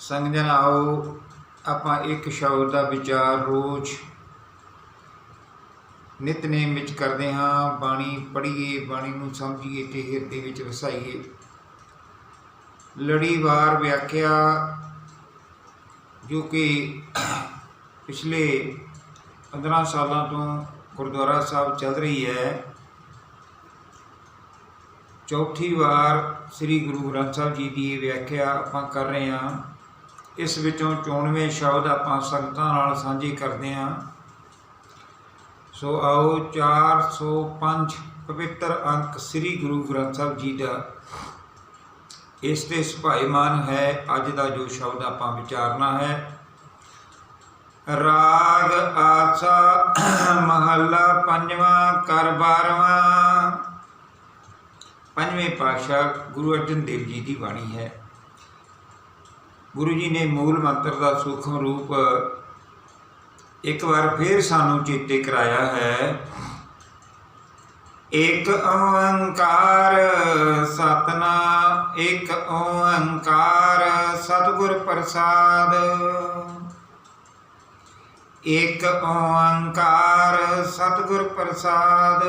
ਸੰਗਜਨ ਆਓ, ਆਪਾਂ ਇੱਕ ਸ਼ਬਦ ਦਾ ਵਿਚਾਰ ਰੋਜ਼ ਨਿਤਨੇਮ ਵਿੱਚ ਕਰਦੇ ਹਾਂ। ਬਾਣੀ ਪੜ੍ਹੀਏ, ਬਾਣੀ ਨੂੰ ਸਮਝੀਏ ਤੇ ਹਿਰਦੇ ਵਿੱਚ ਵਸਾਈਏ। ਲੜੀਵਾਰ ਵਿਆਖਿਆ, ਜੋ ਕਿ ਪਿਛਲੇ 15 ਸਾਲਾਂ ਤੋਂ ਗੁਰਦੁਆਰਾ ਸਾਹਿਬ ਚੱਲ ਰਹੀ ਹੈ। ਚੌਥੀ ਵਾਰ ਸ੍ਰੀ ਗੁਰੂ ਗ੍ਰੰਥ ਸਾਹਿਬ ਜੀ ਦੀ ਵਿਆਖਿਆ ਆਪਾਂ ਕਰ ਰਹੇ ਹਾਂ। ਇਸ ਵਿੱਚੋਂ 94 ਸ਼ਬਦ ਆਪਾਂ ਸੰਗਤਾਂ ਨਾਲ ਸਾਂਝੇ ਕਰਦੇ ਹਾਂ। ਸੋ ਆਓ 405 ਪਵਿੱਤਰ ਅੰਕ ਸ੍ਰੀ ਗੁਰੂ ਗ੍ਰੰਥ ਸਾਹਿਬ ਜੀ ਦਾ। ਇਸ ਤੇ ਸੁਭਾਈਮਾਨ ਹੈ, ਅੱਜ ਦਾ ਜੋ ਸ਼ਬਦ ਆਪਾਂ ਵਿਚਾਰਨਾ ਹੈ। ਰਾਗ ਆਸਾ ਮਹੱਲਾ ਪੰਜਵਾਂ, ਕਰ ਬਾਰਵਾਂ। ਪੰਜਵੇਂ ਪਾਤਸ਼ਾਹ ਗੁਰੂ ਅਰਜਨ ਦੇਵ ਜੀ ਦੀ ਬਾਣੀ ਹੈ। ਗੁਰੂ ਜੀ ਨੇ ਮੂਲ ਮੰਤਰ ਦਾ ਸੂਖਮ ਰੂਪ ਇੱਕ ਵਾਰ ਫੇਰ ਸਾਨੂੰ ਚੇਤੇ ਕਰਾਇਆ ਹੈ। ਇੱਕ ਓੰਕਾਰ ਸਤਨਾ ਇੱਕ ਓੰਕਾਰ ਸਤਿਗੁਰ ਪ੍ਰਸਾਦ। ਇੱਕ ਓੰਕਾਰ ਸਤਿਗੁਰ ਪ੍ਰਸਾਦ।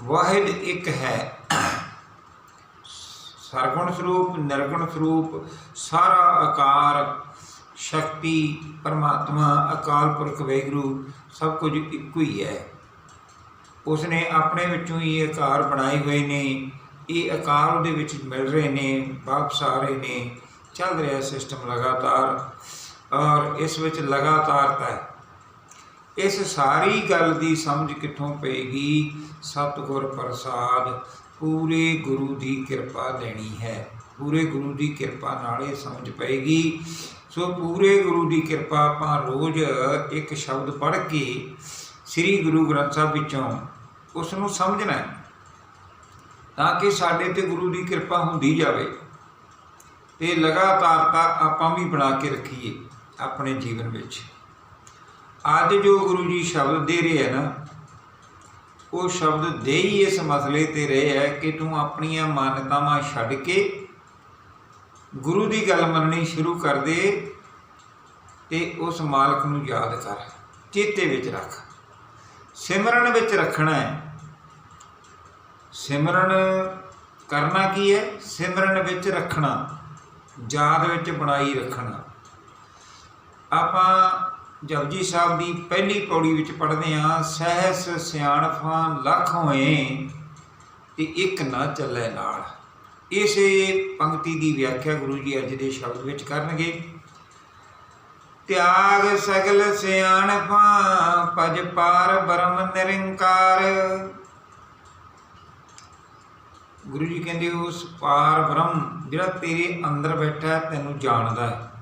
ਵਾਹਿਦ ਇੱਕ ਹੈ। ਸਰਗੁਣ ਸਰੂਪ, ਨਿਰਗੁਣ ਸਰੂਪ, ਸਾਰਾ ਆਕਾਰ, ਸ਼ਕਤੀ, ਪਰਮਾਤਮਾ, ਅਕਾਲ ਪੁਰਖ ਵੈਗਰੂ ਸਭ ਕੁਝ ਇੱਕੋ ਹੀ ਹੈ। ਉਸਨੇ ਆਪਣੇ ਵਿੱਚੋਂ ਹੀ ਇਹ ਆਕਾਰ ਬਣਾਏ ਹੋਏ ਨੇ। ਇਹ ਆਕਾਰ ਉਹਦੇ ਵਿੱਚ ਮਿਲ ਰਹੇ ਨੇ, ਵਾਪਸ ਆ ਰਹੇ ਨੇ। ਚੱਲ ਰਿਹਾ ਸਿਸਟਮ ਲਗਾਤਾਰ ਔਰ ਇਸ ਵਿੱਚ ਲਗਾਤਾਰਤਾ ਹੈ ਇਸ ਸਾਰੀ ਗੱਲ ਦੀ ਸਮਝ ਕਿੱਥੋਂ ਪਏਗੀ? ਸਤਿਗੁਰ ਪ੍ਰਸਾਦ ਪੂਰੇ ਗੁਰੂ ਦੀ ਕਿਰਪਾ ਲੈਣੀ ਹੈ। ਪੂਰੇ ਗੁਰੂ ਦੀ ਕਿਰਪਾ ਨਾਲ ਇਹ ਸਮਝ ਪਏਗੀ। ਸੋ ਪੂਰੇ ਗੁਰੂ ਦੀ ਕਿਰਪਾ ਆਪਾਂ ਰੋਜ਼ ਇੱਕ ਸ਼ਬਦ ਪੜ੍ਹ ਕੇ ਸ੍ਰੀ ਗੁਰੂ ਗ੍ਰੰਥ ਸਾਹਿਬ ਵਿੱਚੋਂ ਉਸ ਨੂੰ ਸਮਝਣਾ ਤਾਂ ਕਿ ਸਾਡੇ ਤੇ ਗੁਰੂ ਦੀ ਕਿਰਪਾ ਹੁੰਦੀ ਜਾਵੇ। ਤੇ ਲਗਾਤਾਰਤਾ ਆਪਾਂ ਵੀ ਬਣਾ ਕੇ ਰੱਖੀਏ ਆਪਣੇ ਜੀਵਨ ਵਿੱਚ। ਅੱਜ ਜੋ ਗੁਰੂ ਜੀ ਸ਼ਬਦ ਦੇ ਰਹੇ ਹੈ ਨਾ ਉਹ ਸ਼ਬਦ ਦੇ ਹੀ ਇਸ ਮਸਲੇ ਤੇ ਰਹੇ ਹੈ ਕਿ ਤੂੰ ਆਪਣੀਆਂ ਮਾਨਤਾਵਾਂ ਛੱਡ ਕੇ ਗੁਰੂ ਦੀ ਗੱਲ ਮੰਨਣੀ ਸ਼ੁਰੂ ਕਰ ਦੇ ਤੇ ਉਸ ਮਾਲਕ ਨੂੰ ਯਾਦ ਕਰ, ਚੇਤੇ ਵਿੱਚ ਰੱਖ। ਸਿਮਰਨ ਵਿੱਚ ਰੱਖਣਾ ਹੈ। ਸਿਮਰਨ ਕਰਨਾ ਕੀ ਹੈ? ਸਿਮਰਨ ਵਿੱਚ ਰੱਖਣਾ, ਯਾਦ ਵਿੱਚ ਬਣਾਈ ਰੱਖਣਾ। ਆਪਾਂ ਜਪਜੀ ਸਾਹਿਬ ਦੀ ਪਹਿਲੀ ਪੌੜੀ ਵਿੱਚ ਪੜ੍ਹਦੇ ਹਾਂ, ਸਹਿਸ ਸਿਆਣਫਾਂ ਲੱਖ ਹੋਏ ਤੇ ਇੱਕ ਨਾ ਚੱਲੇ ਨਾਲ। ਇਸੇ ਪੰਕਤੀ ਦੀ ਵਿਆਖਿਆ ਗੁਰੂ ਜੀ ਅੱਜ ਦੇ ਸ਼ਬਦ ਵਿੱਚ ਕਰਨਗੇ। ਤਿਆਗ ਸਗਲ ਸਿਆਣਫਾਂ ਪਜ ਪਾਰ ਬ੍ਰਹਮ ਨਿਰੰਕਾਰ। ਗੁਰੂ ਜੀ ਕਹਿੰਦੇ, ਉਸ ਪਾਰ ਬ੍ਰਹਮ ਜਿਹੜਾ ਤੇਰੇ ਅੰਦਰ ਬੈਠਾ ਤੈਨੂੰ ਜਾਣਦਾ ਹੈ।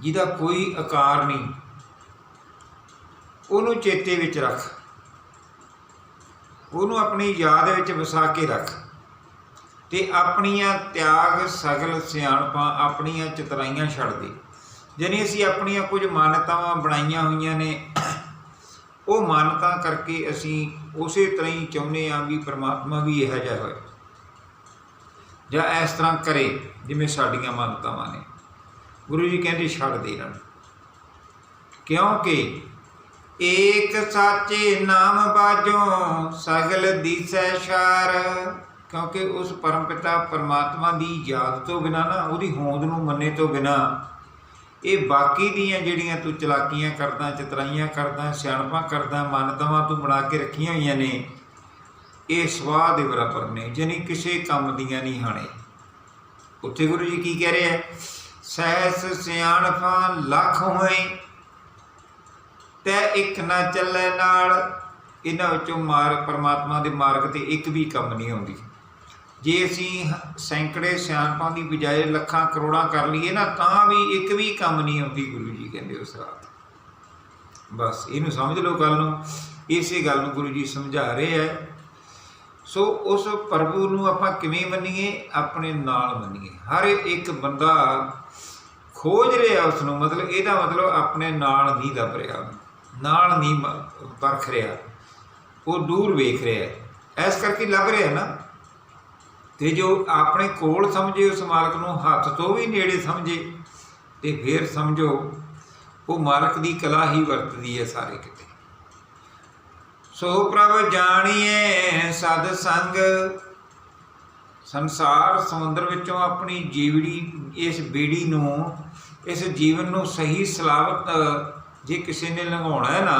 ਜਿਹਦਾ ਕੋਈ ਆਕਾਰ ਨਹੀਂ ਉਹਨੂੰ ਚੇਤੇ ਵਿੱਚ ਰੱਖ। ਉਹਨੂੰ ਆਪਣੀ ਯਾਦ ਵਿੱਚ ਵਸਾ ਕੇ ਰੱਖ। ਤੇ ਆਪਣੀਆਂ ਤਿਆਗ, ਸਗਲ, ਸਿਆਣਪਾਂ ਆਪਣੀਆਂ ਚਤਰਾਈਆਂ ਛੱਡ ਦੇ। ਜਾਣੀ ਅਸੀਂ ਆਪਣੀਆਂ ਕੁਝ ਮਾਨਤਾਵਾਂ ਬਣਾਈਆਂ ਹੋਈਆਂ ਨੇ, ਉਹ ਮਾਨਤਾ ਕਰਕੇ ਅਸੀਂ ਉਸੇ ਤਰ੍ਹਾਂ ਹੀ ਚਾਹੁੰਦੇ ਆ ਵੀ ਪ੍ਰਮਾਤਮਾ ਵੀ ਇਹੋ ਜਿਹਾ ਹੋਏ। ਜਾਂ ਇਸ ਤਰ੍ਹਾਂ ਕਰੇ ਜਿਵੇਂ ਸਾਡੀਆਂ ਮਾਨਤਾਵਾਂ ਨੇ। ਗੁਰੂ ਜੀ ਕਹਿੰਦੇ ਛੱਡ ਦੇ ਇਹਨਾਂ ਕਿਉਂਕਿ ਏਕ ਸਾਚੇ ਨਾਮ ਬਾਜੋ ਸਗਲ ਦੀਸੈ ਸ਼ਾਰ। ਕਿਉਂਕਿ ਉਸ ਪਰਮ ਪਿਤਾ ਪਰਮਾਤਮਾ ਦੀ ਯਾਦ ਤੋਂ ਬਿਨਾ ਨਾ, ਉਹਦੀ ਹੋਂਦ ਨੂੰ ਮੰਨੇ ਤੋਂ ਬਿਨਾ, ਇਹ ਬਾਕੀ ਦੀਆਂ ਜਿਹੜੀਆਂ ਤੂੰ ਚਲਾਕੀਆਂ ਕਰਦਾ, ਚਤਰਾਈਆਂ ਕਰਦਾ, ਸਿਆਣਪਾਂ ਕਰਦਾ ਮੰਨਤਾਵਾਂ ਤੂੰ ਬਣਾ ਕੇ ਰੱਖੀਆਂ ਹੋਈਆਂ ਨੇ, ਇਹ ਸਵਾਹ ਦੇ ਬਰਾਬਰ ਨੇ ਜਾਨੀ ਕਿਸੇ ਕੰਮ ਦੀਆਂ ਨਹੀਂ ਹਾਣੇ। ਉੱਥੇ ਗੁਰੂ ਜੀ ਕੀ ਕਹਿ ਰਹੇ ਹੈ ਸਹਿਸ ਸਿਆਣਪਾਂ ਲੱਖ ਹੋਏ ਤੇ ਇੱਕ ਨਾ ਚੱਲੇ ਨਾਲ। ਇਹਨਾਂ ਵਿੱਚੋਂ ਮਾਰਗ ਪਰਮਾਤਮਾ ਦੇ ਮਾਰਗ ਤੇ ਇੱਕ ਵੀ ਕੰਮ ਨਹੀਂ ਆਉਂਦੀ। ਜੇ ਅਸੀਂ ਸੈਂਕੜੇ ਸਿਆਣਪਾਂ ਦੀ ਬਜਾਏ ਲੱਖਾਂ ਕਰੋੜਾਂ ਕਰ ਲਈਏ ਨਾ, ਤਾਂ ਵੀ ਇੱਕ ਵੀ ਕੰਮ ਨਹੀਂ ਆਉਂਦੀ ਗੁਰੂ ਜੀ ਕਹਿੰਦੇ ਉਸ ਰਾਤ। ਬਸ, ਇਹਨੂੰ ਸਮਝ ਲਓ ਗੱਲ ਨੂੰ। ਇਸੇ ਗੱਲ ਨੂੰ ਗੁਰੂ ਜੀ ਸਮਝਾ ਰਹੇ ਹੈ। ਸੋ ਉਸ ਪ੍ਰਭੂ ਨੂੰ ਆਪਾਂ ਕਿਵੇਂ ਮੰਨੀਏ? ਆਪਣੇ ਨਾਲ ਮੰਨੀਏ। ਹਰ ਇੱਕ ਬੰਦਾ ਖੋਜ ਰਿਹਾ ਉਸ ਨੂੰ ਮਤਲਬ ਇਹਦਾ ਮਤਲਬ ਆਪਣੇ ਨਾਲ ਨਹੀਂ ਲੱਭ ਰਿਹਾ। ਨਾਲ ਨਹੀਂ ਮ- ਪਰਖ ਰਿਹਾ। ਉਹ ਦੂਰ ਵੇਖ ਰਿਹਾ ਹੈ। ਇਸ ਕਰਕੇ ਲੱਭ ਰਿਹਾ ਨਾ। ਤੇ ਜੋ ਆਪਣੇ ਕੋਲ ਸਮਝੇ, ਉਸ ਮਾਲਕ ਨੂੰ ਹੱਥ ਤੋਂ ਵੀ ਨੇੜੇ ਸਮਝੇ, ਤੇ ਫਿਰ ਸਮਝੋ, ਉਹ ਮਾਲਕ ਦੀ ਕਲਾ ਹੀ ਵਰਤਦੀ ਹੈ ਸਾਰੇ ਕਿਤੇ। ਸੋ ਪ੍ਰਭ ਜਾਣੀਏ ਸਦ ਸੰਗ। ਸੰਸਾਰ ਸਮੁੰਦਰ ਵਿੱਚੋਂ ਆਪਣੀ ਜੀਵੜੀ, ਇਸ ਬੀੜੀ ਨੂੰ, ਇਸ ਜੀਵਨ ਨੂੰ ਸਹੀ ਸਲਾਮਤ ਜੇ ਕਿਸੇ ਨੇ ਲੰਘਾਉਣਾ ਹੈ ਨਾ,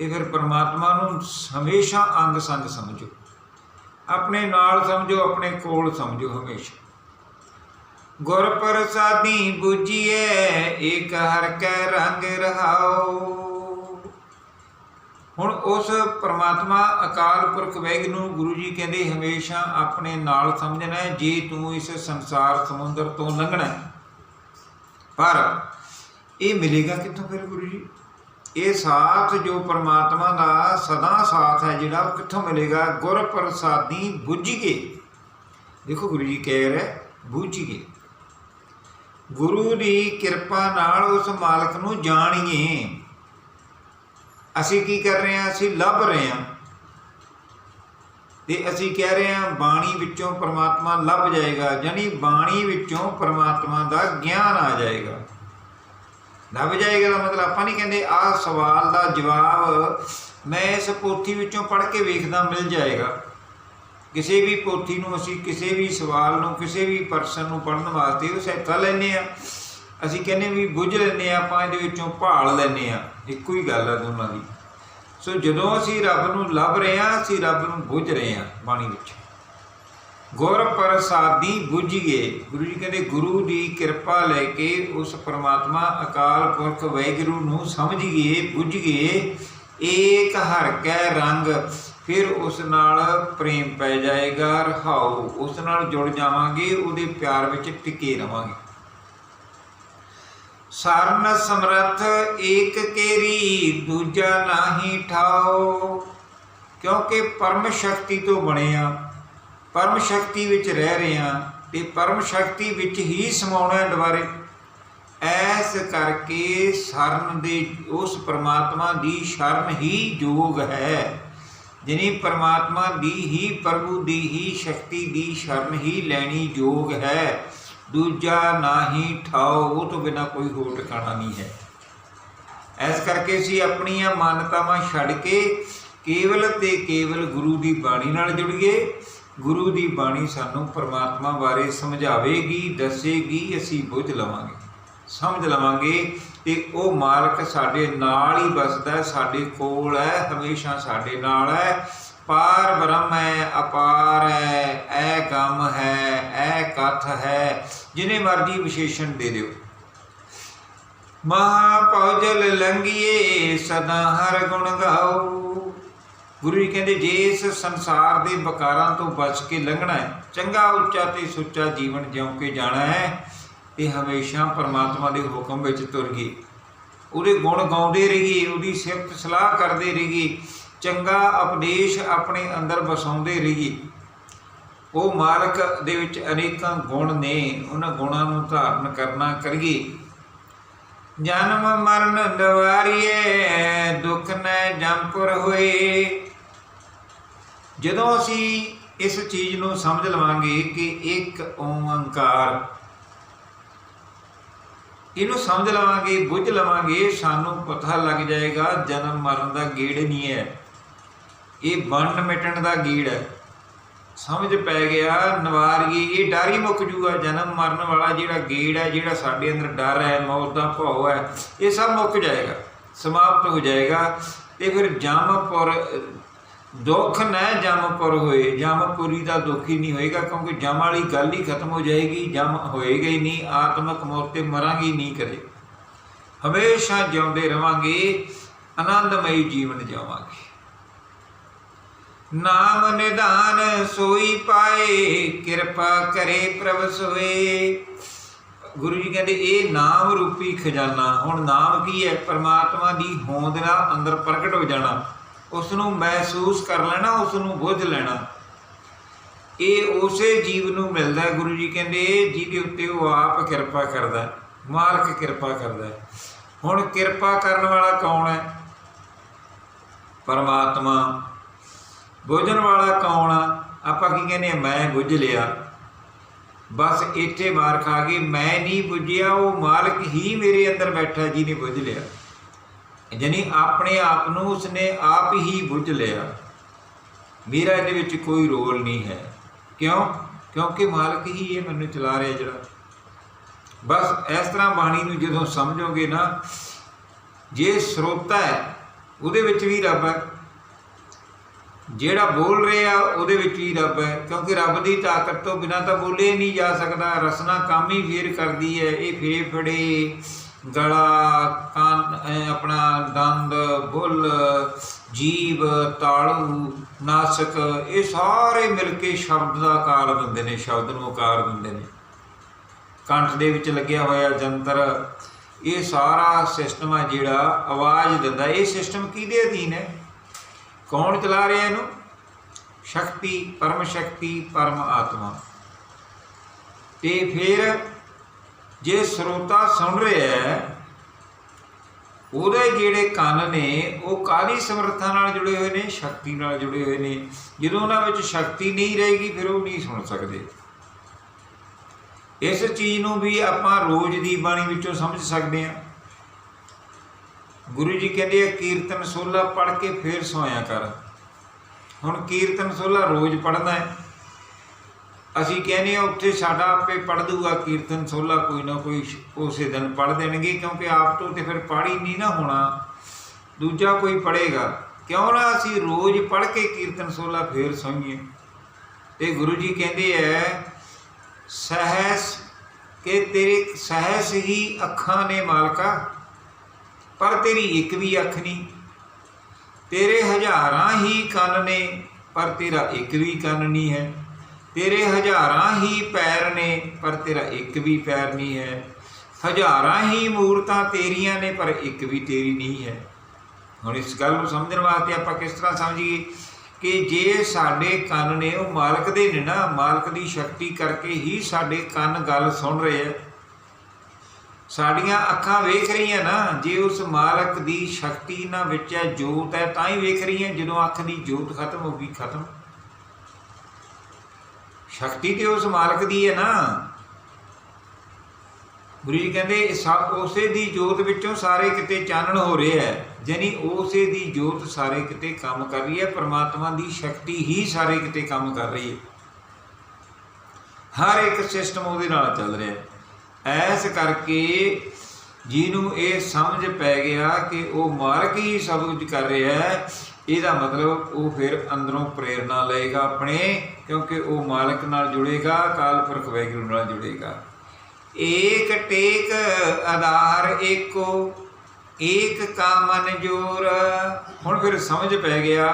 ਇਹ ਫਿਰ ਪਰਮਾਤਮਾ ਨੂੰ ਹਮੇਸ਼ਾ ਅੰਗ ਸੰਗ ਸਮਝੋ। ਆਪਣੇ ਨਾਲ ਸਮਝੋ, ਆਪਣੇ ਕੋਲ ਸਮਝੋ ਹਮੇਸ਼ਾ। ਗੁਰ ਪ੍ਰਸਾਦੀ ਬੁਝੀਏ ਏਕ ਹਰ ਕੈ ਰੰਗ ਰਹਾਓ ਹੁਣ ਉਸ ਪ੍ਰਮਾਤਮਾ ਅਕਾਲ ਪੁਰਖ ਵੈਗ ਨੂੰ ਗੁਰੂ ਜੀ ਕਹਿੰਦੇ ਹਮੇਸ਼ਾ ਆਪਣੇ ਨਾਲ ਸਮਝਣਾ ਹੈ, ਜੇ ਤੂੰ ਇਸ ਸੰਸਾਰ ਸਮੁੰਦਰ ਤੋਂ ਲੰਘਣਾ ਪਰ ਇਹ ਮਿਲੇਗਾ ਕਿੱਥੋਂ ਫਿਰ ਗੁਰੂ ਜੀ? ਇਹ ਸਾਥ ਜੋ ਪਰਮਾਤਮਾ ਦਾ ਸਦਾ ਸਾਥ ਹੈ ਜਿਹੜਾ, ਉਹ ਕਿੱਥੋਂ ਮਿਲੇਗਾ? ਗੁਰ ਪ੍ਰਸਾਦੀ ਬੁੱਝੀਏ। ਦੇਖੋ ਗੁਰੂ ਜੀ ਕਹਿ ਰਹੇ, ਬੁੱਝੀਏ। ਗੁਰੂ ਦੀ ਕਿਰਪਾ ਨਾਲ ਉਸ ਮਾਲਕ ਨੂੰ ਜਾਣੀਏ। ਅਸੀਂ ਕੀ ਕਰ ਰਹੇ ਹਾਂ? ਅਸੀਂ ਲੱਭ ਰਹੇ ਹਾਂ। ਤੇ ਅਸੀਂ ਕਹਿ ਰਹੇ ਹਾਂ, ਬਾਣੀ ਵਿੱਚੋਂ ਪਰਮਾਤਮਾ ਲੱਭ ਜਾਏਗਾ ਯਾਨੀ ਬਾਣੀ ਵਿੱਚੋਂ ਪਰਮਾਤਮਾ ਦਾ ਗਿਆਨ ਆ ਜਾਏਗਾ। ਲੱਭ ਜਾਏਗਾ ਦਾ ਮਤਲਬ ਆਪਾਂ ਨਹੀਂ ਕਹਿੰਦੇ ਆਹ ਸਵਾਲ ਦਾ ਜਵਾਬ ਮੈਂ ਇਸ ਪੋਥੀ ਵਿੱਚੋਂ ਪੜ੍ਹ ਕੇ ਵੇਖਦਾ, ਮਿਲ ਜਾਏਗਾ। ਕਿਸੇ ਵੀ ਪੋਥੀ ਨੂੰ ਅਸੀਂ ਕਿਸੇ ਵੀ ਸਵਾਲ ਨੂੰ, ਕਿਸੇ ਵੀ ਪਰਸਨ ਨੂੰ ਪੜ੍ਹਨ ਵਾਸਤੇ ਉਹ ਸਹਾਇਤਾ ਲੈਂਦੇ ਆ ਅਸੀਂ ਕਹਿੰਦੇ ਵੀ ਬੁੱਝ ਲੈਂਦੇ ਆ ਆਪਾਂ ਇਹਦੇ ਵਿੱਚੋਂ ਭਾਲ ਲੈਂਦੇ ਆ ਇੱਕੋ ਹੀ ਗੱਲ ਆ ਦੋਨਾਂ ਦੀ। ਸੋ ਜਦੋਂ ਅਸੀਂ ਰੱਬ ਨੂੰ ਲੱਭ ਰਹੇ ਆ ਅਸੀਂ ਰੱਬ ਨੂੰ ਬੁੱਝ ਰਹੇ ਆ ਬਾਣੀ ਵਿੱਚ। ਗੁਰ ਪ੍ਰਸਾਦੀ ਬੁੱਝੀਏ ਗੁਰੂ ਜੀ ਕਹਿੰਦੇ, ਗੁਰੂ ਦੀ ਕਿਰਪਾ ਲੈ ਕੇ ਉਸ ਪਰਮਾਤਮਾ ਅਕਾਲ ਪੁਰਖ ਵੈਗੁਰੂ ਨੂੰ ਸਮਝੀਏ ਬੁੱਝੀਏ ਏਕ ਹਰ ਕੈ ਰੰਗ, ਫਿਰ ਉਸ ਨਾਲ ਪ੍ਰੇਮ ਪੈ ਜਾਏਗਾ, ਰਹਾਉ। ਉਸ ਨਾਲ ਜੁੜ ਜਾਵਾਂਗੇ, ਉਹਦੇ ਪਿਆਰ ਵਿੱਚ ਟਿਕੇ ਰਵਾਂਗੇ ਸਰਨ ਸਮਰਥ ਏਕ ਕੇਰੀ, ਦੂਜਾ ਨਾਹੀ ਠਾਓ ਕਿਉਂਕਿ ਪਰਮ ਸ਼ਕਤੀ ਤੋਂ ਬਣੇ ਆ ਪਰਮ ਸ਼ਕਤੀ ਵਿੱਚ ਰਹਿ ਰਹੇ ਹਾਂ ਤੇ ਪਰਮ ਸ਼ਕਤੀ ਵਿੱਚ ਹੀ ਸਮਾਉਣਾ ਹੈ ਦੁਬਾਰੇ। ਐਸ ਕਰਕੇ ਸ਼ਰਨ ਦੇ, ਉਸ ਪ੍ਰਮਾਤਮਾ ਦੀ ਸ਼ਰਨ ਹੀ ਯੋਗ ਹੈ। ਜਿਨੀ ਪ੍ਰਮਾਤਮਾ ਦੀ ਹੀ, ਪ੍ਰਭੂ ਦੀ ਹੀ, ਸ਼ਕਤੀ ਦੀ ਸ਼ਰਨ ਹੀ ਲੈਣੀ ਯੋਗ ਹੈ। ਦੂਜਾ ਨਾਹੀ ਠਾਓ ਉਹ ਤੋਂ ਬਿਨਾ ਕੋਈ ਹੋਰ ਟਿਕਾਣਾ ਨਹੀਂ ਹੈ। ਇਸ ਕਰਕੇ ਅਸੀਂ ਆਪਣੀਆਂ ਮਾਨਤਾਵਾਂ ਛੱਡ ਕੇ ਕੇਵਲ ਤੇ ਕੇਵਲ ਗੁਰੂ ਦੀ ਬਾਣੀ ਨਾਲ ਜੁੜੀਏ। ਗੁਰੂ ਦੀ ਬਾਣੀ ਸਾਨੂੰ ਪਰਮਾਤਮਾ ਬਾਰੇ ਸਮਝਾਵੇਗੀ, ਦੱਸੇਗੀ, ਅਸੀਂ ਬੁੱਝ ਲਵਾਂਗੇ। ਸਮਝ ਲਵਾਂਗੇ ਤੇ ਉਹ ਮਾਲਕ ਸਾਡੇ ਨਾਲ ਹੀ ਵਸਦਾ ਸਾਡੇ ਕੋਲ ਹੈ, ਹਮੇਸ਼ਾ ਸਾਡੇ ਨਾਲ ਹੈ। ਪਾਰ ਬ੍ਰਹਮ ਹੈ, ਅਪਾਰ ਹੈ ਐ ਗਮ ਹੈ ਐ ਕਥ ਹੈ, ਜਿਨੇ ਮਰਜ਼ੀ ਵਿਸ਼ੇਸ਼ਣ ਦੇ ਦਿਓ। ਮਹਾ ਪੌਜਲ ਲੰਗੀਏ ਸਦਾ ਹਰ ਗੁਣ ਗਾਓ। ਗੁਰੂ ਜੀ ਕਹਿੰਦੇ, ਜੇ ਇਸ ਸੰਸਾਰ ਦੇ ਬਕਾਰਾਂ ਤੋਂ ਬਚ ਕੇ ਲੰਘਣਾ ਹੈ, ਚੰਗਾ, ਉੱਚਾ ਤੇ ਸੁੱਚਾ ਜੀਵਨ ਜਿਉਂ ਕੇ ਜਾਣਾ ਹੈ ਤੇ ਹਮੇਸ਼ਾ ਪਰਮਾਤਮਾ ਦੇ ਹੁਕਮ ਵਿੱਚ ਤੁਰ ਗਈ। ਉਹਦੇ ਗੁਣ ਗਾਉਂਦੇ ਰਹੀਏ, ਉਹਦੀ ਸਿਫਤ ਸਲਾਹ ਕਰਦੇ ਰਹੀਏ, ਚੰਗਾ ਉਪਦੇਸ਼ ਆਪਣੇ ਅੰਦਰ ਵਸਾਉਂਦੇ ਰਹੀਏ। ਉਹ ਮਾਲਕ ਦੇ ਵਿੱਚ ਅਨੇਕਾਂ ਗੁਣ ਨੇ, ਉਹਨਾਂ ਗੁਣਾਂ ਨੂੰ ਧਾਰਨ ਕਰਨਾ ਕਰੀਏ। ਜਨਮ ਮਰਨ ਦਵਾਰੀਏ, ਦੁੱਖ ਨੇ ਜੰਪੁਰ ਹੋਏ ਜਦੋਂ ਅਸੀਂ ਇਸ ਚੀਜ਼ ਨੂੰ ਸਮਝ ਲਵਾਂਗੇ ਕਿ ਇੱਕ ਓੰਕਾਰ, ਇਹਨੂੰ ਸਮਝ ਲਵਾਂਗੇ, ਬੁੱਝ ਲਵਾਂਗੇ, ਸਾਨੂੰ ਪਤਾ ਲੱਗ ਜਾਏਗਾ ਜਨਮ ਮਰਨ ਦਾ ਗੇੜ ਨਹੀਂ ਹੈ। ਇਹ ਵੰਡ ਮਿਟਣ ਦਾ ਗੀੜ ਹੈ। ਸਮਝ ਪੈ ਗਿਆ, ਨਵਾਰੀਏ, ਇਹ ਡਰ ਹੀ ਮੁੱਕ ਜੂਗਾ। ਜਨਮ ਮਰਨ ਵਾਲਾ ਜਿਹੜਾ ਗੀੜ ਹੈ, ਜਿਹੜਾ ਸਾਡੇ ਅੰਦਰ ਡਰ ਹੈ, ਮੌਤ ਦਾ ਭੌ ਹੈ, ਇਹ ਸਭ ਮੁੱਕ ਜਾਏਗਾ, ਸਮਾਪਤ ਹੋ ਜਾਏਗਾ ਤੇ ਫਿਰ ਜਮਪੁਰ ਦੁੱਖ ਨਾ ਜਮਪੁਰ ਹੋਏ ਜਮਪੁਰੀ ਦਾ ਦੁਖੀ ਨਹੀਂ ਹੋਏਗਾ, ਕਿਉਂਕਿ ਜਮ ਵਾਲੀ ਗੱਲ ਹੀ ਖਤਮ ਹੋ ਜਾਏਗੀ, ਜਮ ਹੋਏਗਾ ਹੀ ਨਹੀਂ, ਆਤਮਕ ਮੌਤ ਤੇ ਮਰਾਂਗੇ ਨਹੀਂ ਕਦੇ। ਹਮੇਸ਼ਾ ਜਿਉਂਦੇ ਰਵਾਂਗੇ, ਆਨੰਦਮਈ ਜੀਵਨ ਜਿਵਾਂਗੇ ਨਾਮ ਨਿਧਾਨ ਸੋਈ ਪਾਏ, ਕਿਰਪਾ ਕਰੇ ਪ੍ਰਭ ਸੋਏ। ਗੁਰੂ ਜੀ ਕਹਿੰਦੇ, ਇਹ ਨਾਮ ਰੂਪੀ ਖਜ਼ਾਨਾ, ਹੁਣ ਨਾਮ ਕੀ ਹੈ? ਪਰਮਾਤਮਾ ਦੀ ਹੋਂਦ ਨਾਲ ਅੰਦਰ ਪ੍ਰਗਟ ਹੋ ਜਾਣਾ। ਉਸ ਨੂੰ ਮਹਿਸੂਸ ਕਰ ਲੈਣਾ ਉਸ ਨੂੰ ਬੁੱਝ ਲੈਣਾ। ਇਹ ਉਸੇ ਜੀਵ ਨੂੰ ਮਿਲਦਾ ਗੁਰੂ ਜੀ ਕਹਿੰਦੇ ਜਿਹਦੇ ਉੱਤੇ ਉਹ ਆਪ ਕਿਰਪਾ ਕਰਦਾ ਮਾਲਕ ਕਿਰਪਾ ਕਰਦਾ ਹੁਣ ਕਿਰਪਾ ਕਰਨ ਵਾਲਾ ਕੌਣ ਹੈ? ਪਰਮਾਤਮਾ। ਬੁੱਝਣ ਵਾਲਾ ਕੌਣ ਆ? ਆਪਾਂ ਕੀ ਕਹਿੰਦੇ ਮੈਂ ਬੁੱਝ ਲਿਆ। ਬਸ ਇੱਥੇ ਮਾਰ ਖਾ ਗਈ ਮੈਂ ਨਹੀਂ ਬੁੱਝਿਆ, ਉਹ ਮਾਲਕ ਹੀ ਮੇਰੇ ਅੰਦਰ ਬੈਠਾ ਜੀ ਨੇ ਬੁੱਝ ਲਿਆ। ਯਾਨੀ ਆਪਣੇ ਆਪ ਨੂੰ ਉਸਨੇ ਆਪ ਹੀ ਬੁੱਝ ਲਿਆ। ਮੇਰਾ ਇਹਦੇ ਵਿੱਚ ਕੋਈ ਰੋਲ ਨਹੀਂ ਹੈ। ਕਿਉਂ? ਕਿਉਂਕਿ ਮਾਲਕ ਹੀ ਇਹ ਮੈਨੂੰ ਚਲਾ ਰਿਹਾ ਜਿਹੜਾ। ਬਸ ਇਸ ਤਰ੍ਹਾਂ ਬਾਣੀ ਨੂੰ ਜਦੋਂ ਸਮਝੋਗੇ ਨਾ, ਜੇ ਸਰੋਤਾ ਹੈ, ਉਹਦੇ ਵਿੱਚ ਵੀ ਰੱਬ ਹੈ। ਜਿਹੜਾ ਬੋਲ ਰਿਹਾ, ਉਹਦੇ ਵਿੱਚ ਵੀ ਰੱਬ ਹੈ। ਕਿਉਂਕਿ ਰੱਬ ਦੀ ਤਾਕਤ ਤੋਂ ਬਿਨਾਂ ਤਾਂ ਬੋਲੇ ਨਹੀਂ ਜਾ ਸਕਦਾ। ਰਸਨਾ ਕੰਮ ਹੀ ਫੇਰ ਕਰਦੀ ਹੈ, ਇਹ ਫੇਫੜੇ ਗਲਾ, ਕੰਨ ਆਪਣਾ ਦੰਦ, ਬੁੱਲ ਜੀਬ ਤਾਲੂ, ਨਾਸਕ, ਇਹ ਸਾਰੇ ਮਿਲ ਕੇ ਸ਼ਬਦ ਦਾ ਆਕਾਰ ਦਿੰਦੇ ਨੇ, ਸ਼ਬਦ ਨੂੰ ਆਕਾਰ ਦਿੰਦੇ ਨੇ। ਕੰਠ ਦੇ ਵਿੱਚ ਲੱਗਿਆ ਹੋਇਆ ਜੰਤਰ, ਇਹ ਸਾਰਾ ਸਿਸਟਮ ਆ ਜਿਹੜਾ ਆਵਾਜ਼ ਦਿੰਦਾ। ਇਹ ਸਿਸਟਮ ਕਿਹਦੇ ਅਧੀਨ ਹੈ? ਕੌਣ ਚਲਾ ਰਿਹਾ ਇਹਨੂੰ? ਸ਼ਕਤੀ, ਪਰਮ ਸ਼ਕਤੀ, ਪਰਮ ਆਤਮਾ। ਤੇ ਫਿਰ ਜੇ ਸਰੋਤਾ ਸੁਣ ਰਿਹਾ ਹੈ, ਉਹਦੇ ਜਿਹੜੇ ਕੰਨ ਨੇ, ਉਹ ਕਾਲੀ ਸਮਰੱਥਾ ਨਾਲ ਜੁੜੇ ਹੋਏ ਨੇ, ਸ਼ਕਤੀ ਨਾਲ ਜੁੜੇ ਹੋਏ ਨੇ। ਜਦੋਂ ਉਹਨਾਂ ਵਿੱਚ ਸ਼ਕਤੀ ਨਹੀਂ ਰਹੇਗੀ, ਫਿਰ ਉਹ ਨਹੀਂ ਸੁਣ ਸਕਦੇ। ਇਸ ਚੀਜ਼ ਨੂੰ ਵੀ ਆਪਾਂ ਰੋਜ਼ ਦੀ ਬਾਣੀ ਵਿੱਚੋਂ ਸਮਝ ਸਕਦੇ ਹਾਂ। ਗੁਰੂ ਜੀ ਕਹਿੰਦੇ ਆ, ਕੀਰਤਨ ਸੋਲਾ ਪੜ੍ਹ ਕੇ ਫੇਰ ਸੋਇਆ ਕਰ। ਹੁਣ ਕੀਰਤਨ ਸੋਲਾ ਰੋਜ਼ ਪੜ੍ਹਨਾ ਹੈ। ਅਸੀਂ ਕਹਿੰਦੇ ਆ ਉੱਥੇ ਸਾਡਾ ਆਪੇ ਪੜ ਦੂਗਾ ਕੀਰਤਨ ਸੋਲਾ ਕੋਈ ਨਾ ਕੋਈ ਉਸੇ ਦਿਨ ਪੜ ਦੇਣਗੇ, ਕਿਉਂਕਿ ਆਪ ਤੋਂ ਤੇ ਫਿਰ ਪੜ੍ਹ ਹੀ ਨਹੀਂ ਨਾ ਹੋਣਾ। ਦੂਜਾ ਕੋਈ ਪੜੇਗਾ ਕਿਉਂ ਨਾ ਅਸੀਂ ਰੋਜ਼ ਪੜ ਕੇ ਕੀਰਤਨ ਸੋਲਾ ਫੇਰ ਸੋਈਏ। ਤੇ ਗੁਰੂ ਜੀ ਕਹਿੰਦੇ ਐ, ਸਹਸ ਕਿ ਤੇਰੇ ਸਹਸ ਹੀ ਅੱਖਾਂ ਨੇ ਮਾਲਕਾ, ਪਰ ਤੇਰੀ ਇੱਕ ਵੀ ਅੱਖ ਨਹੀਂ। ਤੇਰੇ ਹਜ਼ਾਰਾਂ ਹੀ ਕੰਨ ਨੇ, ਪਰ ਤੇਰਾ ਇੱਕ ਵੀ ਕੰਨ ਨਹੀਂ ਹੈ। ਤੇਰੇ ਹਜ਼ਾਰਾਂ ਹੀ ਪੈਰ ਨੇ, ਪਰ ਤੇਰਾ ਇੱਕ ਵੀ ਪੈਰ ਨਹੀਂ ਹੈ। ਹਜ਼ਾਰਾਂ ਹੀ ਮੂਰਤਾਂ ਤੇਰੀਆਂ ਨੇ, ਪਰ ਇੱਕ ਵੀ ਤੇਰੀ ਨਹੀਂ ਹੈ। ਹੁਣ ਇਸ ਗੱਲ ਨੂੰ ਸਮਝਣ ਵਾਸਤੇ ਆਪਾਂ ਕਿਸ ਤਰ੍ਹਾਂ ਸਮਝੀਏ ਕਿ ਜੇ ਸਾਡੇ ਕੰਨ ਨੇ, ਉਹ ਮਾਲਕ ਦੇ ਨੇ ਨਾ, ਮਾਲਕ ਦੀ ਸ਼ਕਤੀ ਕਰਕੇ ਹੀ ਸਾਡੇ ਕੰਨ ਗੱਲ ਸੁਣ ਰਹੇ ਆ। ਸਾਡੀਆਂ ਅੱਖਾਂ ਵੇਖ ਰਹੀਆਂ ਨਾ, ਜੇ ਉਸ ਮਾਲਕ ਦੀ ਸ਼ਕਤੀ ਨਾ ਵਿੱਚ ਹੈ, ਜੋਤ ਹੈ, ਤਾਂ ਹੀ ਵੇਖ ਰਹੀਆਂ, ਜਦੋਂ ਅੱਖ ਦੀ ਜੋਤ ਖਤਮ ਹੋ ਗਈ, ਖਤਮ। ਸ਼ਕਤੀ ਤੇ ਉਸ ਮਾਲਕ ਦੀ ਹੈ ਨਾ। ਗੁਰੂ ਜੀ ਕਹਿੰਦੇ ਸਾ- ਉਸੇ ਦੀ ਜੋਤ ਵਿੱਚੋਂ ਸਾਰੇ ਕਿਤੇ ਚਾਨਣ ਹੋ ਰਿਹਾ ਹੈ। ਯਾਨੀ ਉਸੇ ਦੀ ਜੋਤ ਸਾਰੇ ਕਿਤੇ ਕੰਮ ਕਰ ਰਹੀ ਹੈ, ਪ੍ਰਮਾਤਮਾ ਦੀ ਸ਼ਕਤੀ ਹੀ ਸਾਰੇ ਕਿਤੇ ਕੰਮ ਕਰ ਰਹੀ ਹੈ। ਹਰ ਇੱਕ ਸਿਸਟਮ ਉਹਦੇ ਨਾਲ ਚੱਲ ਰਿਹਾ ਹੈ। ਐਸ ਕਰਕੇ ਜਿਹਨੂੰ ਇਹ ਸਮਝ ਪੈ ਗਿਆ ਕਿ ਉਹ ਮਾਲਕ ਹੀ ਸਭ ਕੁਝ ਕਰ ਰਿਹਾ ਹੈ ਇਹਦਾ ਮਤਲਬ ਉਹ ਫਿਰ ਅੰਦਰੋਂ ਪ੍ਰੇਰਣਾ ਲਏਗਾ ਆਪਣੇ, ਕਿਉਂਕਿ ਉਹ ਮਾਲਕ ਨਾਲ ਜੁੜੇਗਾ ਕਾਲ ਪੁਰਖ ਵੈਗੁਰੂ ਨਾਲ ਜੁੜੇਗਾ। ਏਕ ਟੇਕ ਆਧਾਰ ਏਕੋ, ਏਕ ਕਾ ਜੋਰ। ਹੁਣ ਫਿਰ ਸਮਝ ਪੈ ਗਿਆ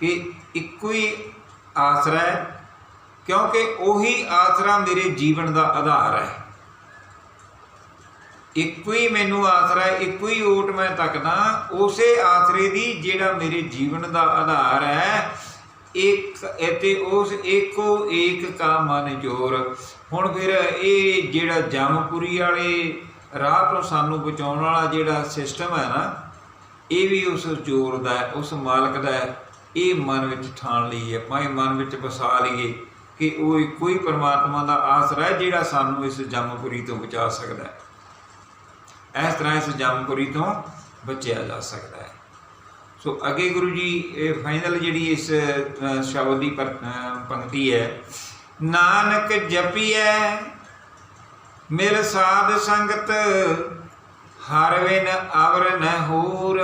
ਕਿ ਇੱਕੋ ਹੀ ਆਸਰਾ ਹੈ, ਕਿਉਂਕਿ ਉਹੀ ਆਸਰਾ ਮੇਰੇ ਜੀਵਨ ਦਾ ਆਧਾਰ ਹੈ। ਇੱਕੋ ਹੀ ਮੈਨੂੰ ਆਸਰਾ ਇੱਕੋ ਹੀ ਓਟ ਮੈਂ ਤੱਕਦਾ, ਉਸੇ ਆਸਰੇ ਦੀ ਜਿਹੜਾ ਮੇਰੇ ਜੀਵਨ ਦਾ ਆਧਾਰ ਹੈ, ਇੱਕ ਅਤੇ ਉਸ ਏਕੋ ਏਕ ਕਾ ਮਨ ਜੋਰ। ਹੁਣ ਫਿਰ ਇਹ ਜਿਹੜਾ ਜਮਪੁਰੀ ਵਾਲੇ ਰਾਹ ਤੋਂ ਸਾਨੂੰ ਬਚਾਉਣ ਵਾਲਾ ਜਿਹੜਾ ਸਿਸਟਮ ਹੈ ਨਾ, ਇਹ ਵੀ ਉਸ ਜੋਰ ਦਾ ਉਸ ਮਾਲਕ ਦਾ ਇਹ ਮਨ ਵਿੱਚ ਠਾਣ ਲਈਏ ਆਪਾਂ ਇਹ ਮਨ ਵਿੱਚ ਵਸਾ ਲਈਏ ਕਿ ਉਹ ਇੱਕੋ ਹੀ ਪਰਮਾਤਮਾ ਦਾ ਆਸਰਾ ਹੈ ਜਿਹੜਾ ਸਾਨੂੰ ਇਸ ਜਮਪੁਰੀ ਤੋਂ ਬਚਾ ਸਕਦਾ ਹੈ। ਇਸ ਤਰ੍ਹਾਂ ਇਸ ਜਮਪੁਰੀ ਤੋਂ ਬਚਿਆ ਜਾ ਸਕਦਾ ਹੈ। ਸੋ ਅੱਗੇ ਗੁਰੂ ਜੀ, ਇਹ ਫਾਈਨਲ ਜਿਹੜੀ ਇਸ ਸ਼ਬਦ ਦੀ ਪਰ- ਪੰਕਤੀ ਹੈ, ਨਾਨਕ ਜਪੀਐ, ਮਿਲ ਸਾਧ ਸੰਗਤ, ਹਰ ਵਿਨ ਅਵਰ ਨ ਹੋਰ।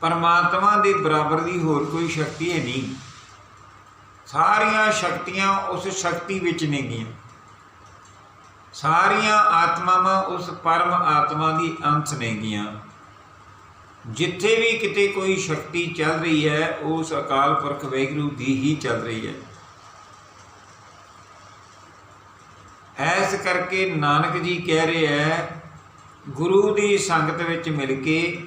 ਪਰਮਾਤਮਾ ਦੇ ਬਰਾਬਰ ਦੀ ਹੋਰ ਕੋਈ ਸ਼ਕਤੀ ਹੈ ਨਹੀਂ। ਸਾਰੀਆਂ ਸ਼ਕਤੀਆਂ ਉਸ ਸ਼ਕਤੀ ਵਿੱਚ ਨੇਗੀਆਂ। ਸਾਰੀਆਂ ਆਤਮਾਵਾਂ ਉਸ ਪਰਮ ਆਤਮਾ ਦੀ ਅੰਸ਼ ਨੇਗੀਆਂ। ਜਿੱਥੇ ਵੀ ਕਿਤੇ ਕੋਈ ਸ਼ਕਤੀ ਚੱਲ ਰਹੀ ਹੈ, ਉਸ ਅਕਾਲ ਪੁਰਖ ਵੈਗਰੂ ਦੀ ਹੀ ਚੱਲ ਰਹੀ ਹੈ। ਐਸ ਕਰਕੇ ਨਾਨਕ ਜੀ ਕਹਿ ਰਹੇ ਹੈ, ਗੁਰੂ ਦੀ ਸੰਗਤ ਵਿੱਚ ਮਿਲ ਕੇ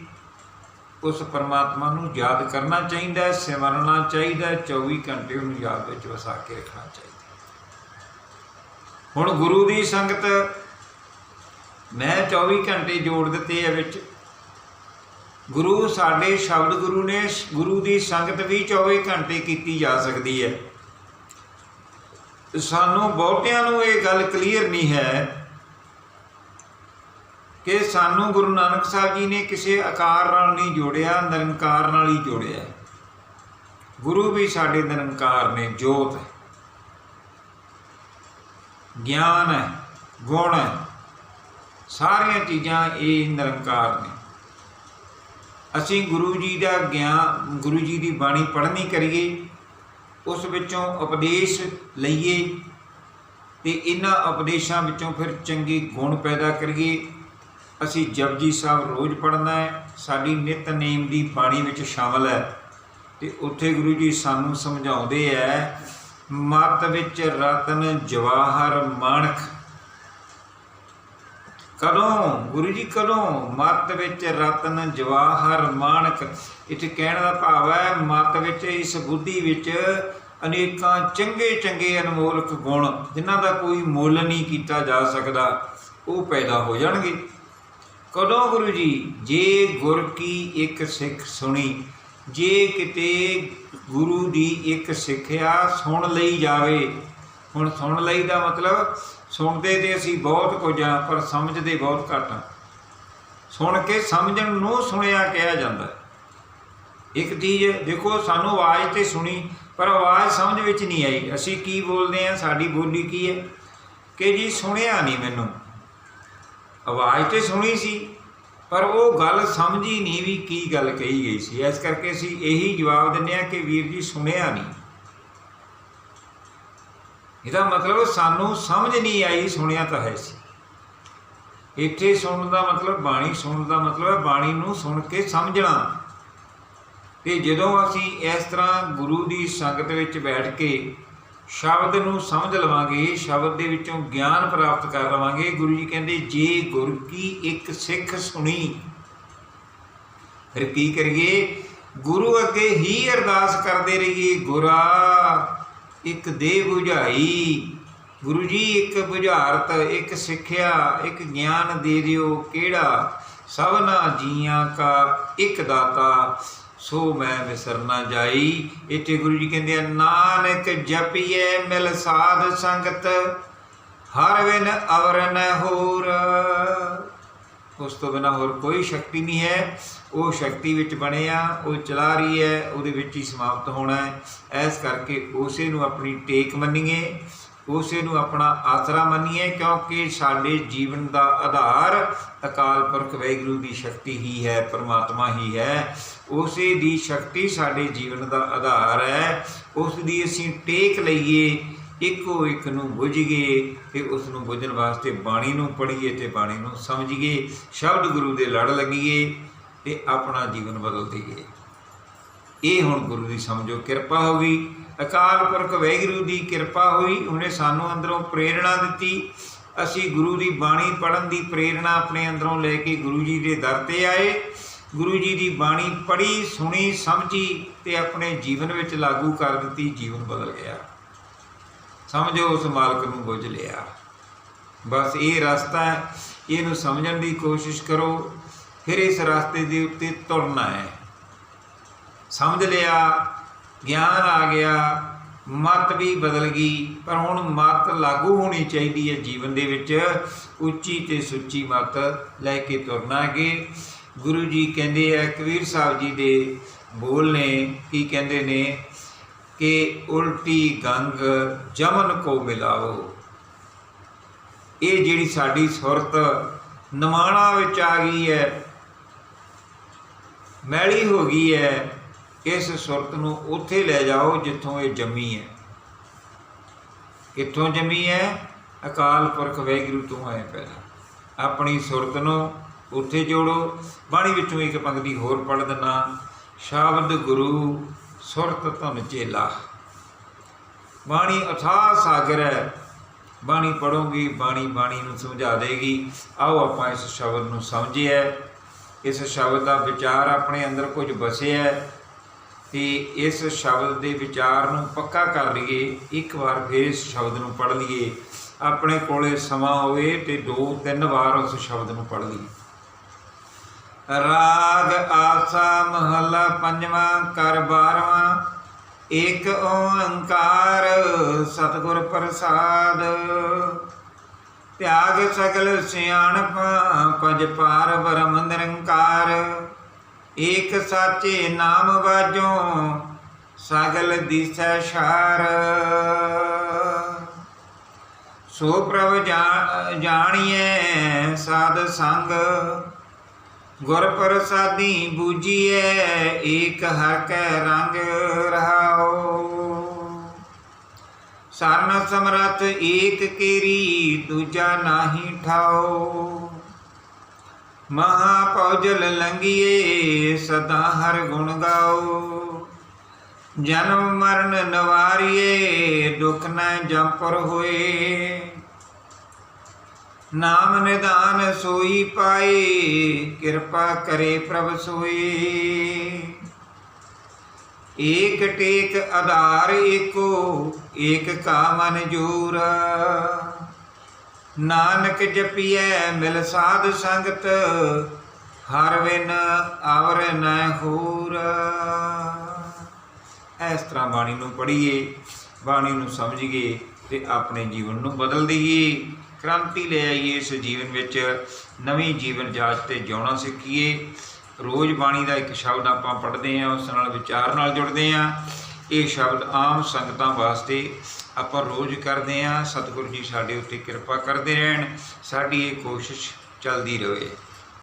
ਉਸ ਪਰਮਾਤਮਾ ਨੂੰ ਯਾਦ ਕਰਨਾ ਚਾਹੀਦਾ ਹੈ, ਸਿਮਰਨਾ ਚਾਹੀਦਾ ਹੈ 24 ਘੰਟੇ ਉਹਨੂੰ ਯਾਦ ਵਿੱਚ ਵਸਾ ਕੇ ਰੱਖਣਾ ਚਾਹੀਦਾ ਹੁਣ ਗੁਰੂ ਦੀ ਸੰਗਤ ਮੈਂ 24 ਘੰਟੇ ਜੋੜ ਦਿੱਤੇ ਆ ਵਿੱਚ। ਗੁਰੂ ਸਾਡੇ ਸ਼ਬਦ ਗੁਰੂ ਨੇ ਗੁਰੂ ਦੀ ਸੰਗਤ ਵੀ 24 ਘੰਟੇ ਕੀਤੀ ਜਾ ਸਕਦੀ ਹੈ। ਸਾਨੂੰ ਬਹੁਤਿਆਂ ਨੂੰ ਇਹ ਗੱਲ ਕਲੀਅਰ ਨਹੀਂ ਹੈ ਕਿ ਸਾਨੂੰ ਗੁਰੂ ਨਾਨਕ ਸਾਹਿਬ ਜੀ ਨੇ ਕਿਸੇ ਆਕਾਰ ਨਾਲ ਨਹੀਂ ਜੋੜਿਆ, ਨਿਰੰਕਾਰ ਨਾਲ ਹੀ ਜੋੜਿਆ। ਗੁਰੂ ਵੀ ਸਾਡੇ ਨਿਰੰਕਾਰ ਨੇ ਜੋਤ ਹੈ। ਗਿਆਨ ਹੈ, ਗੁਣ ਹੈ, ਸਾਰੀਆਂ ਚੀਜ਼ਾਂ ਇਹ ਨਿਰੰਕਾਰ ਨੇ। ਅਸੀਂ ਗੁਰੂ ਜੀ ਦਾ ਗਿਆਨ, ਗੁਰੂ ਜੀ ਦੀ ਬਾਣੀ ਪੜ੍ਹਨੀ ਕਰੀਏ, ਉਸ ਵਿੱਚੋਂ ਉਪਦੇਸ਼ ਲਈਏ ਤੇ ਇਹਨਾਂ ਉਪਦੇਸ਼ਾਂ ਵਿੱਚੋਂ ਫਿਰ ਚੰਗੇ ਗੁਣ ਪੈਦਾ ਕਰੀਏ। ਅਸੀਂ ਜਪਜੀ ਸਾਹਿਬ ਰੋਜ਼ ਪੜ੍ਹਨਾ ਹੈ, ਸਾਡੀ ਨਿਤਨੇਮ ਦੀ ਬਾਣੀ ਵਿੱਚ ਸ਼ਾਮਲ ਹੈ ਤੇ ਉੱਥੇ ਗੁਰੂ ਜੀ ਸਾਨੂੰ ਸਮਝਾਉਂਦੇ ਹੈ ਮਤ ਵਿੱਚ ਰਤਨ ਜਵਾਹਰ ਮਾਣਕ ਕਦੋਂ? ਗੁਰੂ ਜੀ, ਕਦੋਂ? ਮਤ ਵਿੱਚ ਰਤਨ ਜਵਾਹਰ ਮਾਣਕ ਇੱਥੇ ਕਹਿਣ ਦਾ ਭਾਵ ਹੈ, ਮਤ ਵਿੱਚ ਇਸ ਬੁੱਧੀ ਵਿੱਚ ਅਨੇਕਾਂ ਚੰਗੇ ਚੰਗੇ ਅਨਮੋਲਕ ਗੁਣ, ਜਿਨ੍ਹਾਂ ਦਾ ਕੋਈ ਮੁੱਲ ਨਹੀਂ ਕੀਤਾ ਜਾ ਸਕਦਾ, ਉਹ ਪੈਦਾ ਹੋ ਜਾਣਗੇ। ਕਦੋਂ ਗੁਰੂ ਜੀ? ਜੇ ਗੁਰ ਕੀ ਇੱਕ ਸਿੱਖ ਸੁਣੀ, ਜੇ ਕਿਤੇ ਗੁਰੂ ਦੀ ਇੱਕ ਸਿੱਖਿਆ ਸੁਣ ਲਈ ਜਾਵੇ। ਹੁਣ ਸੁਣ ਲਈ ਦਾ ਮਤਲਬ ਸੁਣਦੇ ਤੇ ਅਸੀਂ ਬਹੁਤ ਕੁਝ ਆ, ਪਰ ਸਮਝਦੇ ਬਹੁਤ ਘੱਟ ਆ। ਸੁਣ ਕੇ ਸਮਝਣ ਨੂੰ ਸੁਣਿਆ ਕਿਹਾ ਜਾਂਦਾ। ਇੱਕ ਚੀਜ਼ ਦੇਖੋ, ਸਾਨੂੰ ਆਵਾਜ਼ ਤੇ ਸੁਣੀ, ਪਰ ਆਵਾਜ਼ ਸਮਝ ਵਿੱਚ ਨਹੀਂ ਆਈ। ਅਸੀਂ ਕੀ ਬੋਲਦੇ ਆ, ਸਾਡੀ ਬੋਲੀ ਕੀ ਹੈ? ਕਿ ਜੀ ਸੁਣਿਆ ਨਹੀਂ ਮੈਨੂੰ। ਆਵਾਜ਼ ਤੇ ਸੁਣੀ ਸੀ। ਪਰ ਉਹ ਗੱਲ ਸਮਝੀ ਨਹੀਂ ਵੀ ਕੀ ਗੱਲ ਕਹੀ ਗਈ ਸੀ। ਇਸ ਕਰਕੇ ਅਸੀਂ ਇਹੀ ਜਵਾਬ ਦਿੰਦੇ ਆ ਕਿ ਵੀਰ ਜੀ ਸੁਣਿਆ ਨਹੀਂ। ਇਹਦਾ ਮਤਲਬ ਸਾਨੂੰ ਸਮਝ ਨਹੀਂ ਆਈ, ਸੁਣਿਆ ਤਾਂ ਹੈ ਸੀ। ਇੱਥੇ ਸੁਣਨ ਦਾ ਮਤਲਬ, ਬਾਣੀ ਸੁਣਨ ਦਾ ਮਤਲਬ ਹੈ ਬਾਣੀ ਨੂੰ ਸੁਣ ਕੇ ਸਮਝਣਾ। ਤੇ ਜਦੋਂ ਅਸੀਂ ਇਸ ਤਰ੍ਹਾਂ ਗੁਰੂ ਦੀ ਸੰਗਤ ਵਿੱਚ ਬੈਠ ਕੇ ਸ਼ਬਦ ਨੂੰ ਸਮਝ ਲਵਾਂਗੇ, ਸ਼ਬਦ ਦੇ ਵਿੱਚੋਂ ਗਿਆਨ ਪ੍ਰਾਪਤ ਕਰ ਲਵਾਂਗੇ। ਗੁਰੂ ਜੀ ਕਹਿੰਦੇ, ਜੇ ਗੁਰ ਕੀ ਇੱਕ ਸਿੱਖ ਸੁਣੀ, ਫਿਰ ਕੀ ਕਰੀਏ? ਗੁਰੂ ਅੱਗੇ ਹੀ ਅਰਦਾਸ ਕਰਦੇ ਰਹੀਏ, ਗੁਰਾ, ਇੱਕ ਦੇ 부ਝਾਈ ਗੁਰੂ ਜੀ, ਇੱਕ ਬੁਝਾਰਤ, ਇੱਕ ਸਿੱਖਿਆ, ਇੱਕ ਗਿਆਨ ਦੇ ਦਿਓ। ਕਿਹੜਾ? ਸਭਨਾ ਜੀਆਂ ਕਾ ਇੱਕ ਦਾਤਾ। ਸੋ ਮੈਂ ਵਿਸਰਨਾ ਜਾਈ। ਇੱਥੇ ਗੁਰੂ ਜੀ ਕਹਿੰਦੇ ਆ, ਨਾਨਕ ਜਪੀਏ ਮਿਲ ਸਾਧ ਸੰਗਤ, ਹਰ ਵਿਨ ਅਵਰ ਨ ਹੋਰ। ਉਸ ਤੋਂ ਬਿਨਾ ਹੋਰ ਕੋਈ ਸ਼ਕਤੀ ਨਹੀਂ ਹੈ। ਉਹ ਸ਼ਕਤੀ ਵਿੱਚ ਬਣਿਆ ਉਹ ਚਲਾ ਰਹੀ ਹੈ, ਉਹਦੇ ਵਿੱਚ ਹੀ ਸਮਾਪਤ ਹੋਣਾ ਹੈ। ਇਸ ਕਰਕੇ ਉਸੇ ਨੂੰ ਆਪਣੀ ਟੇਕ ਮੰਨੀਏ। ਉਸੇ ਨੂੰ ਆਪਣਾ ਆਸਰਾ ਮੰਨੀਏ, ਕਿਉਂਕਿ ਸਾਡੇ ਜੀਵਨ ਦਾ ਆਧਾਰ ਅਕਾਲ ਪੁਰਖ ਵਾਹਿਗੁਰੂ ਦੀ ਸ਼ਕਤੀ ਹੀ ਹੈ, ਪਰਮਾਤਮਾ ਹੀ ਹੈ। ਉਸੇ ਦੀ ਸ਼ਕਤੀ ਸਾਡੇ ਜੀਵਨ ਦਾ ਆਧਾਰ ਹੈ। ਉਸ ਦੀ ਅਸੀਂ ਟੇਕ ਲਈਏ, ਇੱਕੋ ਇੱਕ ਨੂੰ ਬੁੱਝੀਏ ਤੇ ਉਸ ਨੂੰ ਬੁੱਝਣ ਵਾਸਤੇ ਬਾਣੀ ਨੂੰ ਪੜ੍ਹੀਏ ਤੇ ਬਾਣੀ ਨੂੰ ਸਮਝੀਏ, ਸ਼ਬਦ ਗੁਰੂ ਦੇ ਲੜ ਲੱਗੀਏ ਤੇ ਆਪਣਾ ਜੀਵਨ ਬਦਲ ਦਈਏ। ਇਹ ਹੁਣ ਗੁਰੂ ਦੀ ਸਮਝੋ ਕਿਰਪਾ ਹੋ ਗਈ। ਅਕਾਲ ਪੁਰਖ ਵਾਹਿਗੁਰੂ ਦੀ ਕਿਰਪਾ ਹੋਈ, ਉਹਨੇ ਸਾਨੂੰ ਅੰਦਰੋਂ ਪ੍ਰੇਰਣਾ ਦਿੱਤੀ। ਅਸੀਂ ਗੁਰੂ ਦੀ ਬਾਣੀ ਪੜਨ ਦੀ ਪ੍ਰੇਰਣਾ ਆਪਣੇ ਅੰਦਰੋਂ ਲੈ ਕੇ ਗੁਰੂ ਜੀ ਦੇ ਦਰ ਤੇ ਆਏ। ਗੁਰੂ ਜੀ ਦੀ ਬਾਣੀ ਪੜ੍ਹੀ, ਸੁਣੀ, ਸਮਝੀ ਤੇ ਆਪਣੇ ਜੀਵਨ ਵਿੱਚ ਲਾਗੂ ਕਰ ਦਿੱਤੀ, ਜੀਵਨ ਬਦਲ ਗਿਆ। ਸਮਝੋ, ਉਸ ਮਾਲਕ ਨੂੰ ਬੁੱਝ ਲਿਆ। ਬਸ ਇਹ ਰਸਤਾ ਹੈ, ਇਹਨੂੰ ਸਮਝਣ ਦੀ ਕੋਸ਼ਿਸ਼ ਕਰੋ। ਫਿਰ ਇਸ ਰਸਤੇ ਦੇ ਉੱਤੇ ਤੁਰਨਾ ਹੈ। ਸਮਝ ਲਿਆ ਗਿਆਨ ਆ ਗਿਆ, ਮਤ ਵੀ ਬਦਲ ਗਈ, ਪਰ ਹੁਣ ਮਤ ਲਾਗੂ ਹੋਣੀ ਚਾਹੀਦੀ ਹੈ ਜੀਵਨ ਦੇ ਵਿੱਚ। ਉੱਚੀ ਤੇ ਸੁੱਚੀ ਮਤ ਲੈ ਕੇ ਤੁਰਨਾ ਹੈ ਗੁਰੂ ਜੀ ਕਹਿੰਦੇ ਆ, ਕਬੀਰ ਸਾਹਿਬ ਜੀ ਦੇ ਬੋਲ ਨੇ ਕੀ ਕਹਿੰਦੇ ਨੇ? ਕਿ ਉਲਟੀ ਗੰਗ ਜਮਨ ਕੋ ਮਿਲਾਓ ਇਹ ਜਿਹੜੀ ਸਾਡੀ ਸੁਰਤ ਨਿਮਾਣਾ ਵਿੱਚ ਆ ਗਈ ਹੈ, ਮੈਲੀ ਹੋ ਗਈ ਹੈ ਇਸ ਸੁਰਤ ਨੂੰ ਉੱਥੇ ਲੈ ਜਾਓ ਜਿੱਥੋਂ ਇਹ ਜੰਮੀ ਹੈ? ਕਿੱਥੋਂ ਜੰਮੀ ਹੈ? ਅਕਾਲ ਪੁਰਖ ਵਾਹਿਗੁਰੂ ਤੋਂ ਹੈ ਪਹਿਲਾਂ। ਆਪਣੀ ਸੁਰਤ ਨੂੰ ਉੱਥੇ ਜੋੜੋ। ਬਾਣੀ ਵਿੱਚੋਂ ਇੱਕ ਪੰਕਤੀ ਹੋਰ ਪੜ੍ਹ ਦਿੰਨਾ ਸ਼ਬਦ ਗੁਰੂ ਸੁਰਤ ਧਨ ਚੇਲਾ। ਬਾਣੀ ਅਥਾਹ ਸਾਗਰ ਹੈ। ਬਾਣੀ ਪੜੋਗੇ ਬਾਣੀ ਬਾਣੀ ਨੂੰ ਸਮਝਾ ਦੇਗੀ। ਆਓ ਆਪਾਂ ਇਸ ਸ਼ਬਦ ਨੂੰ ਸਮਝੀਏ। ਇਸ ਸ਼ਬਦ ਦਾ ਵਿਚਾਰ ਆਪਣੇ ਅੰਦਰ ਕੁਝ ਵਸਿਆ ਹੈ। ਤੇ ਇਸ ਸ਼ਬਦ ਦੇ ਵਿਚਾਰ ਨੂੰ ਪੱਕਾ ਕਰ ਲਈਏ, ਇੱਕ ਵਾਰ ਫਿਰ ਇਸ ਸ਼ਬਦ ਨੂੰ ਪੜ੍ਹ ਲਈਏ। ਆਪਣੇ ਕੋਲੇ ਸਮਾਂ ਹੋਵੇ ਤੇ ਦੋ ਤਿੰਨ ਵਾਰ ਉਸ ਸ਼ਬਦ ਨੂੰ ਪੜ੍ਹ ਲਈਏ। ਰਾਗ ਆਸਾ ਮਹਲਾ ਪੰਜਵਾਂ, ਕਰ ਬਾਰਵਾਂ, ਏਕ ਓੰਕਾਰ ਸਤਿਗੁਰ ਪ੍ਰਸਾਦ। ਤਿਆਗ ਸਗਲ ਸਿਆਣਪ, ਪਜ ਪਾਰ ਬ੍ਰਹਮ ਨਿਰੰਕਾਰ। ਏਕ ਸਾਚੇ ਨਾਮ ਵਾਜੋ ਸਗਲ ਦਿਸੈ ਛਾਰ ਸੋ ਪ੍ਰਭ ਜਾ- ਜਾਣੀਐ ਸਾਧ ਸੰਗ, ਗੁਰ ਪ੍ਰਸਾਦੀ ਬੂਜੀਐ ਏਕ ਹਰ ਕੈ ਰੰਗ ਰਹਾਓ ਸਰਨ ਸਮਰਥ ਏਕ ਕੀਰੀ ਦੂਜਾ ਨਾਹੀ ਠਾਓ ਮਹਾ ਪੌਜਲ ਲੰਗੀਏ ਸਦਾ ਹਰ ਗੁਣ ਗਾਓ। ਜਨਮ ਮਰਨ ਨਵਾਰੀਏ, ਦੁਖ ਨਾ ਜੰਪਰ ਹੋਏ। ਨਾਮ ਨਿਦਾਨ ਸੋਈ ਪਾਏ, ਕਿਰਪਾ ਕਰੇ ਪ੍ਰਭ ਸੋਈ ਏਕ ਟੇਕ ਆਧਾਰ ਏਕੋ, ਏਕ ਕਾ ਮਨ ਜੂਰ। ਨਾਨਕ ਜਪੀਐ ਮਿਲ ਸਾਧ ਸੰਗਤ, ਹਰ ਵਿਨ ਆਵਰ ਨ ਹੋਰ। ਇਸ ਤਰ੍ਹਾਂ ਬਾਣੀ ਨੂੰ ਪੜ੍ਹੀਏ, ਬਾਣੀ ਨੂੰ ਸਮਝੀਏ ਤੇ ਆਪਣੇ ਜੀਵਨ ਨੂੰ ਬਦਲ ਦਈਏ। ਕ੍ਰਾਂਤੀ ਲੈ ਆਈਏ ਇਸ ਜੀਵਨ ਵਿੱਚ, ਨਵੀਂ ਜੀਵਨ ਜਾਚ ਤੇ ਜਿਉਣਾ ਸਿੱਖੀਏ। ਰੋਜ਼ ਬਾਣੀ ਦਾ ਇੱਕ ਸ਼ਬਦ ਆਪਾਂ ਪੜ੍ਹਦੇ ਹਾਂ, ਉਸ ਨਾਲ ਵਿਚਾਰ ਨਾਲ ਜੁੜਦੇ ਹਾਂ। ਇਹ ਸ਼ਬਦ ਆਮ ਸੰਗਤਾਂ ਵਾਸਤੇ ਆਪਾਂ ਰੋਜ਼ ਕਰਦੇ ਹਾਂ, ਸਤਿਗੁਰੂ ਜੀ ਸਾਡੇ ਉੱਤੇ ਕਿਰਪਾ ਕਰਦੇ ਰਹਿਣ, ਸਾਡੀ ਇਹ ਕੋਸ਼ਿਸ਼ ਚੱਲਦੀ ਰਹੇ।